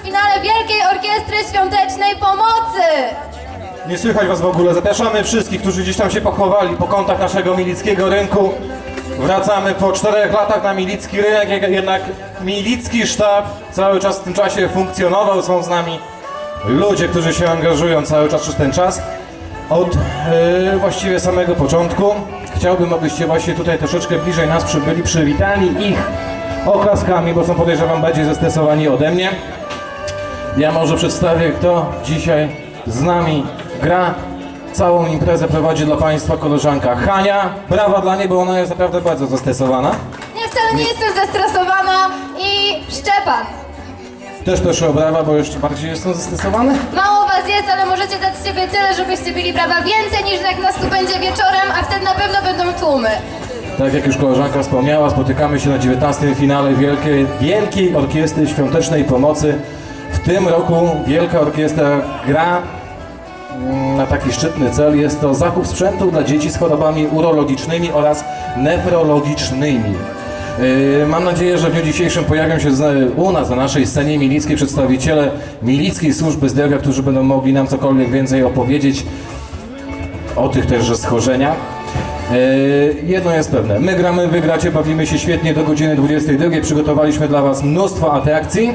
już finale Wielkiej Orkiestry Świątecznej Pomocy! Nie słychać was w ogóle. Zapraszamy wszystkich, którzy gdzieś tam się pochowali po kątach naszego milickiego rynku. Wracamy po czterech latach na milicki rynek, jednak milicki sztab cały czas w tym czasie funkcjonował. Są z nami ludzie, którzy się angażują cały czas przez ten czas. Od e, właściwie samego początku. Chciałbym, abyście właśnie tutaj troszeczkę bliżej nas przybyli, przywitali ich oklaskami, bo są podejrzewam bardziej zestresowani ode mnie. Ja może przedstawię, kto dzisiaj z nami gra. Całą imprezę prowadzi dla Państwa koleżanka Hania. Brawa dla niej, bo ona jest naprawdę bardzo zestresowana. Nie, wcale nie jestem zestresowana i Szczepan. Też proszę o brawa, bo jeszcze bardziej jestem zestresowany. Mało Was jest, ale możecie dać z siebie tyle, żebyście byli brawa więcej niż jak nas tu będzie wieczorem, a wtedy na pewno będą tłumy. Tak jak już koleżanka wspomniała, spotykamy się na 19. finale Wielkiej, Wielkiej Orkiestry Świątecznej Pomocy. W tym roku Wielka Orkiestra gra na taki szczytny cel. Jest to zakup sprzętu dla dzieci z chorobami urologicznymi oraz nefrologicznymi. Yy, Mam nadzieję, że w dniu dzisiejszym pojawią się u nas na naszej scenie milickiej przedstawiciele Milickiej Służby Zdrowia, którzy będą mogli nam cokolwiek więcej opowiedzieć o tych też schorzeniach. E, jedno jest pewne, my gramy, wy gracie, bawimy się świetnie do godziny 22. Przygotowaliśmy dla Was mnóstwo atrakcji.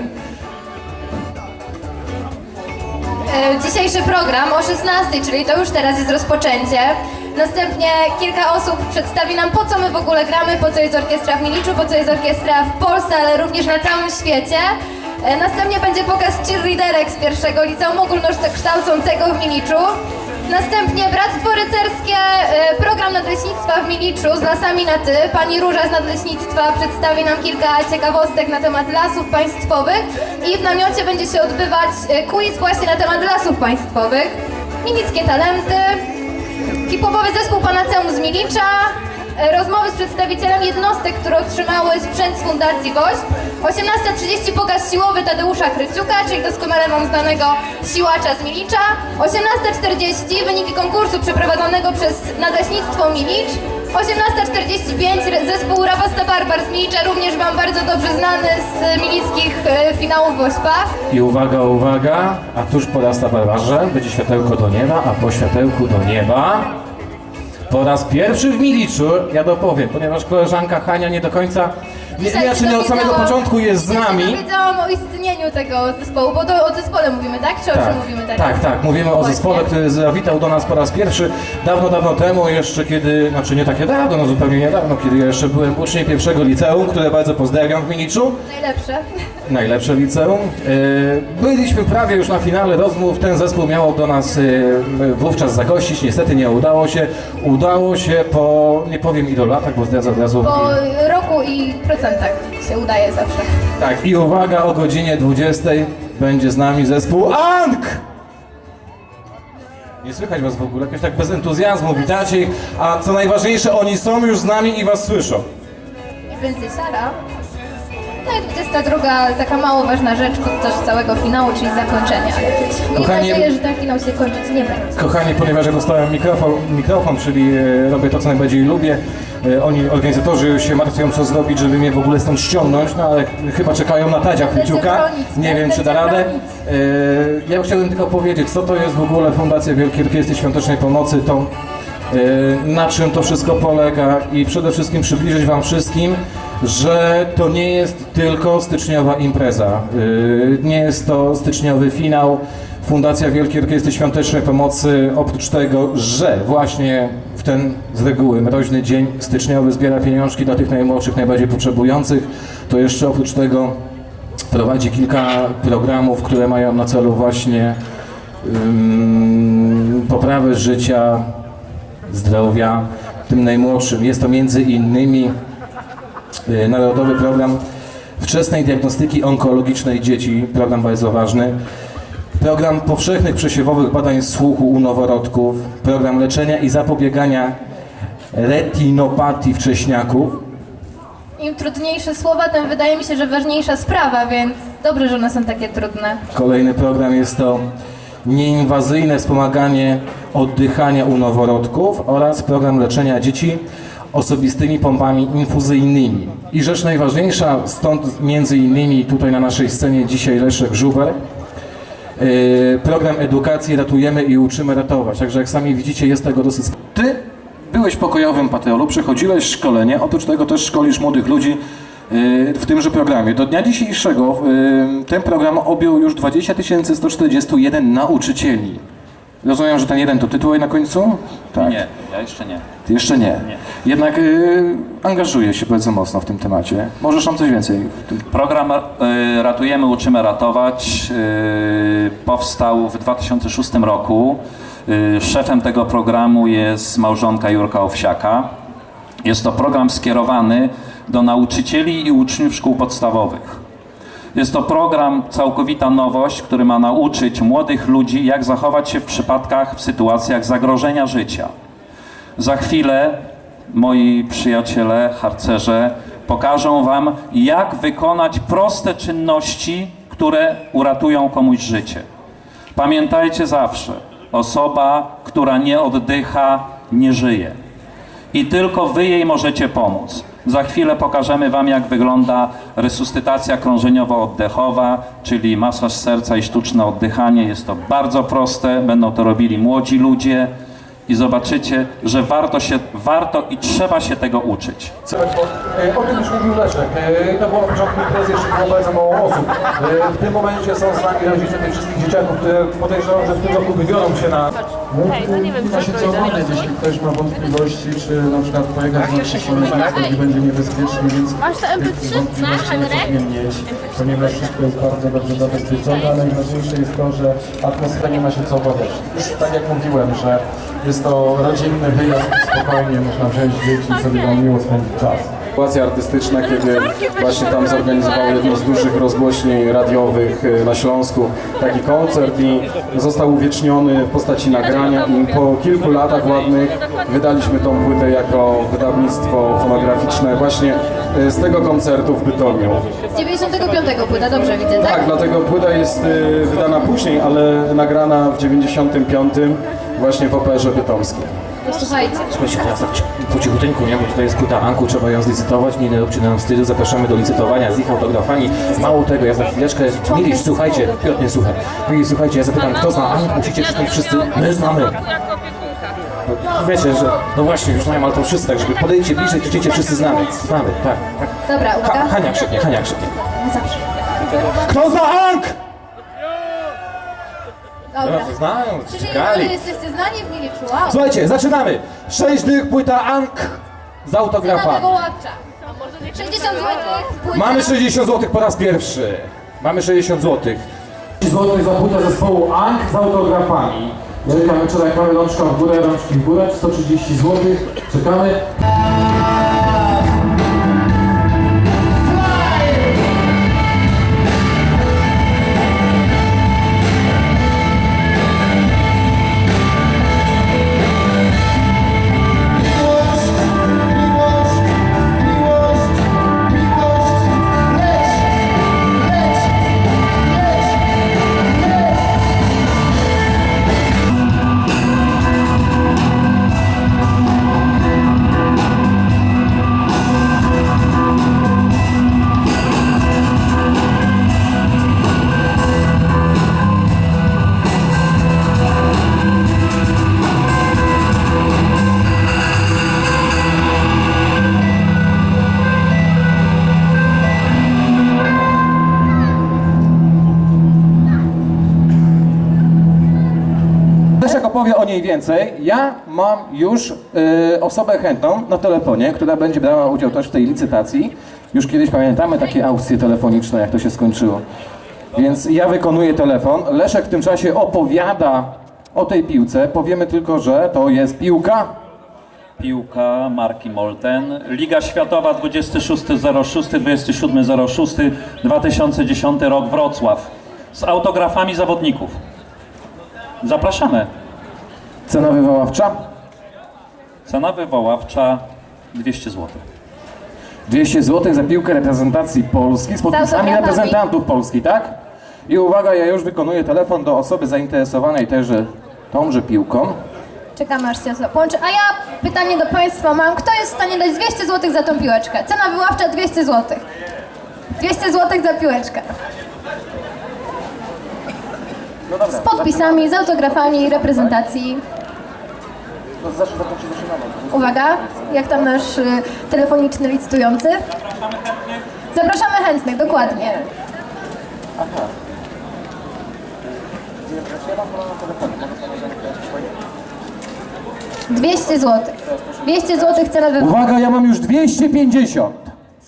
Dzisiejszy program o 16, czyli to już teraz jest rozpoczęcie. Następnie kilka osób przedstawi nam po co my w ogóle gramy, po co jest orkiestra w Miliczu, po co jest orkiestra w Polsce, ale również na całym świecie. E, Następnie będzie pokaz cheerleaderek z pierwszego liceum ogólnokształcącego w Miliczu. Następnie Bractwo Rycerskie, e, program nadleśnictwa w Miliczu z lasami na ty. Pani Róża z nadleśnictwa przedstawi nam kilka ciekawostek na temat lasów państwowych i w namiocie będzie się odbywać e, quiz właśnie na temat lasów państwowych. Milickie talenty, Hipopowy zespół Panaceum z Milicza, rozmowy z przedstawicielem jednostek, które otrzymały sprzęt z Fundacji Gość, 18.30 pokaz siłowy Tadeusza Chryciuka, czyli doskonale wam znanego siłacza z Milicza, 18.40 wyniki konkursu przeprowadzonego przez Nadleśnictwo Milicz, 18.45 re- zespół Rabasta Barbar z Milicza, również wam bardzo dobrze znany z milickich e, finałów w Ośpach. I uwaga, uwaga, a tuż po na barbarze będzie światełko do nieba, a po światełku do nieba po raz pierwszy w Miliczu, ja dopowiem, ponieważ koleżanka Hania nie do końca, nie, Dzisiaj znaczy nie od samego początku jest z nami. dowiedziałam o istnieniu tego zespołu, bo to o zespole mówimy, tak? Czy o czym mówimy teraz? tak, tak. Mówimy o zespole, który zawitał do nas po raz pierwszy dawno, dawno temu, jeszcze kiedy, znaczy nie takie dawno, no zupełnie niedawno, kiedy ja jeszcze byłem uczniem pierwszego liceum, które bardzo pozdrawiam w Miliczu. Najlepsze. Najlepsze liceum. E, Byliśmy prawie już na finale rozmów. Ten zespół miał do nas e, wówczas zagościć. Niestety nie udało się. Udało się po, nie powiem ile latach, bo zdradzę od razu. Po roku i procentach się udaje zawsze. Tak, i uwaga, o godzinie 20 będzie z nami zespół ANK! Nie słychać was w ogóle, jakoś tak bez entuzjazmu, witacie ich, a co najważniejsze, oni są już z nami i was słyszą. I będzie Sara. No i 22, taka mało ważna rzecz podczas całego finału, czyli zakończenia. Mam Kochani- nadzieję, że ten finał się kończyć nie będzie. Kochani, ponieważ ja dostałem mikrofon, mikrofon czyli e, robię to, co najbardziej lubię, oni, organizatorzy już się martwią, co zrobić, żeby mnie w ogóle stąd ściągnąć, no ale chyba czekają na Tadzia bronić, Nie tak? wiem, czy da radę. E, Ja chciałbym tylko powiedzieć, co to jest w ogóle Fundacja Wielkiej Orkiestry Świątecznej Pomocy, to e, na czym to wszystko polega i przede wszystkim przybliżyć Wam wszystkim, że to nie jest tylko styczniowa impreza. E, Nie jest to styczniowy finał. Fundacja Wielkiej Orkiestry Świątecznej Pomocy, oprócz tego, że właśnie ten z reguły mroźny dzień styczniowy zbiera pieniążki dla tych najmłodszych, najbardziej potrzebujących, to jeszcze oprócz tego prowadzi kilka programów, które mają na celu właśnie ym, poprawę życia, zdrowia tym najmłodszym. Jest to między innymi y, Narodowy Program Wczesnej Diagnostyki Onkologicznej Dzieci, program bardzo ważny. Program powszechnych przesiewowych badań słuchu u noworodków, program leczenia i zapobiegania retinopatii wcześniaków, Im trudniejsze słowa, tym wydaje mi się, że ważniejsza sprawa, więc dobrze, że one są takie trudne. Kolejny program jest to nieinwazyjne wspomaganie oddychania u noworodków oraz program leczenia dzieci osobistymi pompami infuzyjnymi. I rzecz najważniejsza, stąd między innymi tutaj na naszej scenie dzisiaj Leszek Żuber, Yy, program edukacji Ratujemy i Uczymy Ratować. Także jak sami widzicie, jest tego dosyć. Ty byłeś pokojowym patrolu, przechodziłeś szkolenie, oprócz tego też szkolisz młodych ludzi yy, w tymże programie. Do dnia dzisiejszego yy, ten program objął już 20 141 nauczycieli. Rozumiem, że ten jeden to tytuł na końcu? Tak. Nie, ja jeszcze nie. Ty jeszcze nie. Jednak yy, angażuję się bardzo mocno w tym temacie. Możesz nam coś więcej Program e, Ratujemy, Uczymy Ratować e, powstał w 2006 roku. E, Szefem tego programu jest małżonka Jurka Owsiaka. Jest to program skierowany do nauczycieli i uczniów szkół podstawowych. Jest to program, całkowita nowość, który ma nauczyć młodych ludzi, jak zachować się w przypadkach, w sytuacjach zagrożenia życia. Za chwilę moi przyjaciele, harcerze, pokażą Wam, jak wykonać proste czynności, które uratują komuś życie. Pamiętajcie zawsze, osoba, która nie oddycha, nie żyje. I tylko Wy jej możecie pomóc. Za chwilę pokażemy Wam, jak wygląda resuscytacja krążeniowo-oddechowa, czyli masaż serca i sztuczne oddychanie. Jest to bardzo proste, będą to robili młodzi ludzie i zobaczycie, że warto, się, warto i trzeba się tego uczyć. O tym już mówił Leszek. E, To było na początku imprezy, jeszcze było bardzo mało osób. E, W tym momencie są z nami rodzice tych wszystkich dzieciaków, które podejrzewam, że w tym roku wybiorą się na... Hej, no nie wiem, Ma się co obawiać, jeśli ktoś ma wątpliwości, czy na przykład pojechać na dziecko, gdzie będzie niebezpiecznie, więc Masz to MP3? wątpliwości nie powinien mieć, ponieważ wszystko jest bardzo dobrze zabezpieczone, a najważniejsze jest to, że atmosfera nie ma się co obawiać. Już tak jak mówiłem, że jest to rodzinny wyjazd i spokojnie można wziąć dzieci i sobie tam miło spędzić czas. Sytuacja artystyczna, kiedy właśnie tam zorganizowało jedno z dużych rozgłośni radiowych e, na Śląsku taki koncert i został uwieczniony w postaci nagrania i po kilku latach ładnych wydaliśmy tą płytę jako wydawnictwo fonograficzne właśnie e, z tego koncertu w Bytomiu. Z 95 płyta, dobrze widzę, tak? Tak, dlatego płyta jest e, wydana później, ale nagrana w 95 właśnie w operze bytomskiej. Słuchajcie. Słuchajcie, teraz tak po cichuteńku, nie? Bo tutaj jest płyta Anku, trzeba ją zlicytować, nie róbcie nam wstydu, zapraszamy do licytowania z ich autografami. Mało tego, ja za chwileczkę, Mili, słuchajcie, Piotr, nie słuchaj. Mili, słuchajcie, ja zapytam, kto zna Anku, musicie krzyczeć wszyscy, my znamy. No, Wiecie, że, no właśnie, już znają, ale to wszyscy, tak, żeby podejdźcie bliżej, krzyczycie, wszyscy znamy, znamy, tak, tak. Dobra, Ha, uwaga. Hania krzyknie, Hania krzyknie. Na zawsze. Kto zna Ank? Dobra. No, znają, Czyli czekali. jesteście znani w Miliczu, wow. Słuchajcie, zaczynamy. Sześć dych, płyta Ank z Cena autografami. tego łapcza. 60 zł. Płyta. Mamy 60 zł po raz pierwszy. Mamy 60 zł. zł za płytę zespołu Ank z autografami. Czekamy, wczoraj mamy rączka w górę, rączki w górę, 130 zł. Czekamy. Opowie o niej więcej. Ja mam już y, osobę chętną na telefonie, która będzie brała udział też w tej licytacji. Już kiedyś pamiętamy takie aukcje telefoniczne, jak to się skończyło. Więc ja wykonuję telefon. Leszek w tym czasie opowiada o tej piłce. Powiemy tylko, że to jest piłka. Piłka marki Molten. Liga Światowa 26.06, 27.06, 2010 rok Wrocław. Z autografami zawodników. Zapraszamy. Cena wywoławcza Cena wywoławcza 200 zł. 200 zł za piłkę reprezentacji Polski z podpisami autografami. reprezentantów Polski, tak? I uwaga, ja już wykonuję telefon do osoby zainteresowanej też że tąże piłką. Czekamy aż się połączy. A ja pytanie do Państwa mam. Kto jest w stanie dać 200 zł za tą piłeczkę? Cena wyławcza 200 zł. 200 zł za piłeczkę. Z podpisami, z autografami, reprezentacji. Uwaga, jak tam nasz y, telefoniczny licytujący? Zapraszamy chętnych, dokładnie. 200 zł. 200 zł cena wy... Uwaga, ja mam już 250.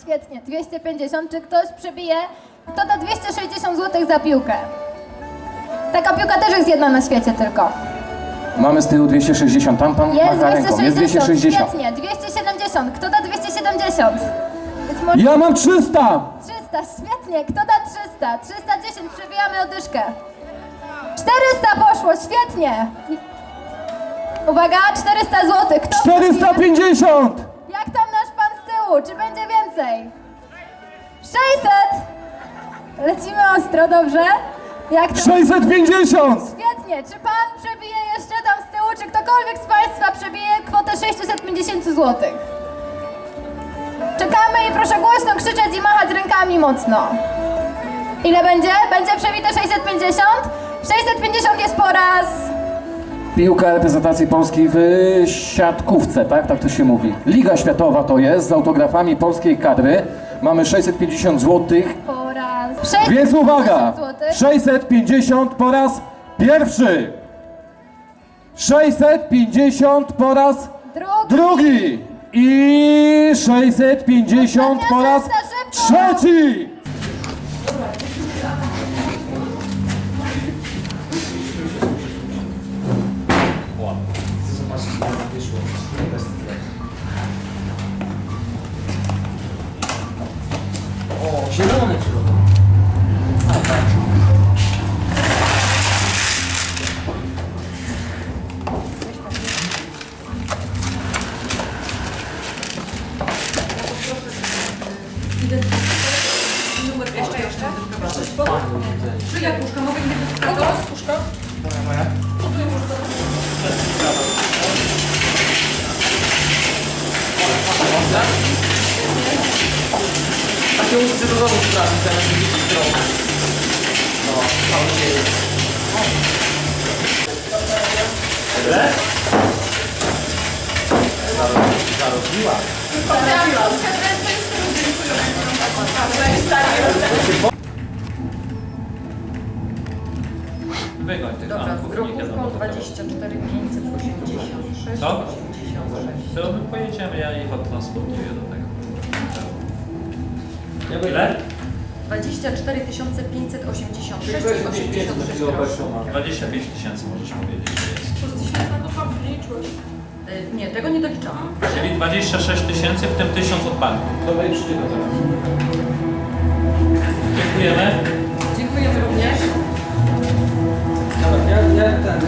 Świetnie, 250. Czy ktoś przebije? Kto da 260 zł za piłkę? Taka piłka też jest jedna na świecie tylko. Mamy z tyłu 260, tam pan Jest macha ręką, 260. jest 260. Świetnie, 270. Kto da 270? Więc może Ja mam 300! 300, świetnie. Kto da 300? 310, przebijamy odyszkę. 400 poszło, świetnie. Uwaga, 400 zł. Kto 450! Jak tam nasz pan z tyłu? Czy będzie więcej? 600! Lecimy ostro, dobrze? Jak to? 650! Świetnie! Czy pan przebije jeszcze tam z tyłu? Czy ktokolwiek z państwa przebije kwotę 650 zł? Czekamy i proszę głośno krzyczeć i machać rękami mocno. Ile będzie? Będzie przebite 650? 650 jest po raz... Piłka reprezentacji Polski w siatkówce, tak? Tak to się mówi. Liga Światowa to jest, z autografami polskiej kadry. Mamy 650 zł. Po raz... 650 Więc uwaga! złotych. 650 po raz pierwszy! 650 po raz Drugi. drugi! I 650 po raz Ostatnia szansa, szybko! trzeci! Dobra, z grochówką 24 586 Co? 86. To my pojedziemy, ja ich odtransportuję do tego. Ile? 24 586 i 86 groszy. 25 tysięcy możesz powiedzieć, że jest. Y, Nie, tego nie doliczałam. Czyli 26 tysięcy, w tym 1000 od banku. Dobra, i tego. Dziękujemy. Dziękujemy również. Ja, ja ten,